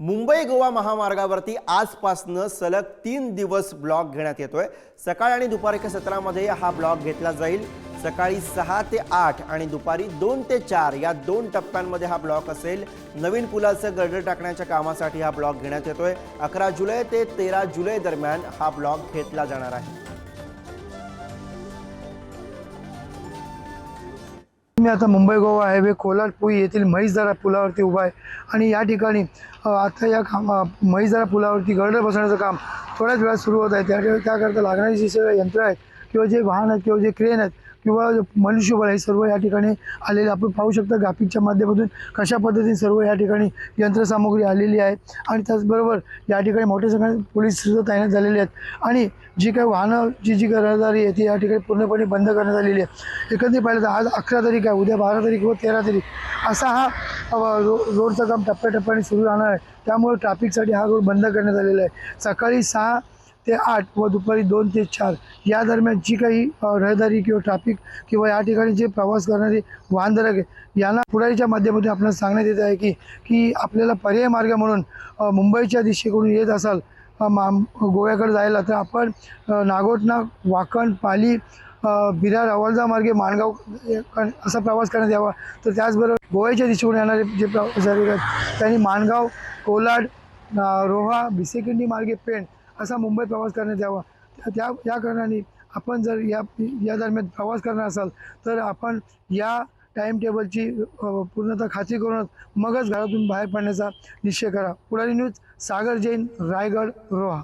मुंबई गोवा महामार्गावरती आजपासनं सलग तीन दिवस ब्लॉक घेण्यात येतोय. सकाळ आणि दुपारी सत्रामध्ये हा ब्लॉक घेतला जाईल. सकाळी सहा ते आठ आणि दुपारी दोन ते चार या दोन टप्प्यांमध्ये हा ब्लॉक असेल. नवीन पुलाचं गर्डर टाकण्याच्या कामासाठी हा ब्लॉक घेण्यात येतोय. अकरा जुलै ते तेरा जुलै दरम्यान हा ब्लॉक घेतला जाणार आहे. मी आता मुंबई गोवा हायवे कोलार पुई येथील म्हैसदरा पुलावरती उभा आहे. आणि या ठिकाणी आता या काम अ, म्हैसदरा पुलावरती गर्डर बसवण्याचं काम थोड्याच वेळात सुरू होत आहे. त्या त्याकरता लागणारी जी सगळी यंत्र आहेत किंवा जे वाहन आहेत किंवा जे क्रेन आहेत किंवा मनुष्यबळ हे सर्व या ठिकाणी आलेले आपण पाहू शकता. ग्राफिकच्या माध्यमातून कशा पद्धतीने सर्व या ठिकाणी यंत्रसामुग्री आलेली आहे आणि त्याचबरोबर या ठिकाणी मोठ्या संख्येने पोलीस सुद्धा तैनात झालेले आहेत. आणि जी काही वाहनं जी जी रहदारी आहे ती या ठिकाणी पूर्णपणे बंद करण्यात आलेली आहे. एकंदरीत पाहिलं तर आज अकरा तारीख आहे उद्या बारा तारीख व तेरा तारीख. असा हा रो रोडचं काम टप्प्याटप्प्याने सुरू राहणार आहे. त्यामुळे ट्रॅफिकसाठी हा रोड बंद करण्यात आलेला आहे. सकाळी सहा ते आठ व दुपारी दोन ते चार. या दरम्यान जी काही रहदारी किंवा ट्रॅफिक किंवा या ठिकाणी जे प्रवास करणारे वाहनधारक आहे यांना पुढारीच्या माध्यमातून आपल्याला सांगण्यात येत आहे की की आपल्याला पर्याय मार्ग म्हणून मुंबईच्या दिशेकडून येत असाल मा गोव्याकडे जायला तर आपण नागोटना वाकण पाली बिरार विरार मार्गे माणगाव असा प्रवास करण्यात यावा. तर त्याचबरोबर गोव्याच्या दिशेकडून येणारे जे प्रवास आहेत त्यांनी माणगाव कोलाड रोहा भिसेकिंडी मार्गे पेण असा मुंबईत प्रवास करण्यात यावा. त्या- त्या या कारणाने आपण जर या या दरम्यान प्रवास करणार असाल तर आपण या टाईम टेबलची पूर्णतः खात्री करूनच मगच घरातून बाहेर पडण्याचा निश्चय करा. पुढारी न्यूज सागर जैन रायगड रोहा.